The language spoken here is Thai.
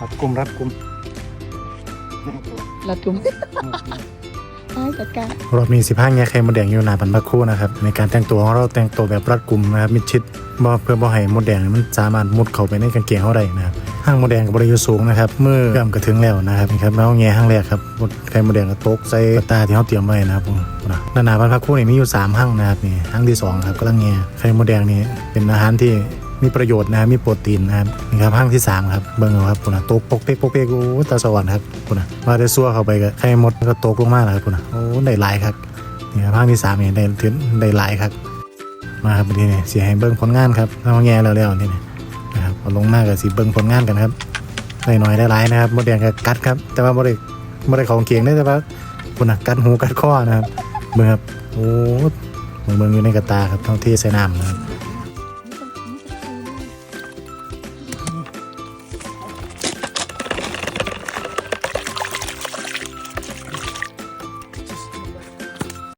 รัดกลุ่มรัดกลุ่มละจุ่มไอ้จัดการรอบนี้สิบห้าแง่ไข่มดแดงอยู่หนาบันพักคู่นะครับ ในการแต่งตัวของเราแต่งตัวแบบรัดกลุ่มนะครับมิดชิดบ่เพื่อบ่ให้มดแดงมันสามารถมุดเข้าไปในกางเกงเขาได้นะครับห้างมดแดงกับบริยุสูงนะครับมือเกื่อมก็ถึงแล้วนะครับนี่ครับแล้วแง่ห้างแรกครับมดไข่มดแดงก็ตกใส่กระตาที่เขาเตรียมไว้นะครับผมนะหนาบันพักคู่นี่มีอยู่สามห้างนะครับนี่ห้างที่สองครับกำลังแง่ไข่มดแดงนี่เป็นอาหารที่ มีประโยชน์นะครับมีโปรตีนนะครับนี่ครับห้างที่3ครับเบิ่งเอาครับคุณนะตกปกเป๊กปกเป๊กโอ้ตาสวรรค์ครับคุณนะว่าได้ซัวเข้าไปก็ไข่มดก็ตกลงมาแล้วครับคุณนะโอ้ได้หลายครับนี่ครับห้างที่3นี่ได้ถึงได้หลายครับ มาครับทีนี้เสียให้เบิ่งผลงานครับเอาแง่แล้วแล้วนี่นะนะครับเอลงมากับสีเบิ่งผลงานกันครับได้หน่อยได้หลายนะครับมดแดงก็กัดครับ แต่ว่าบ่ได้บ่ได้ของเกียงได้แต่ว่าคุณนะกัดหูกัดข้อนะครับเบิ่งครับโอ้เบิ่งเบิ่งอยู่ในกระตาครับท้องที่ใส่น้ำนะครับ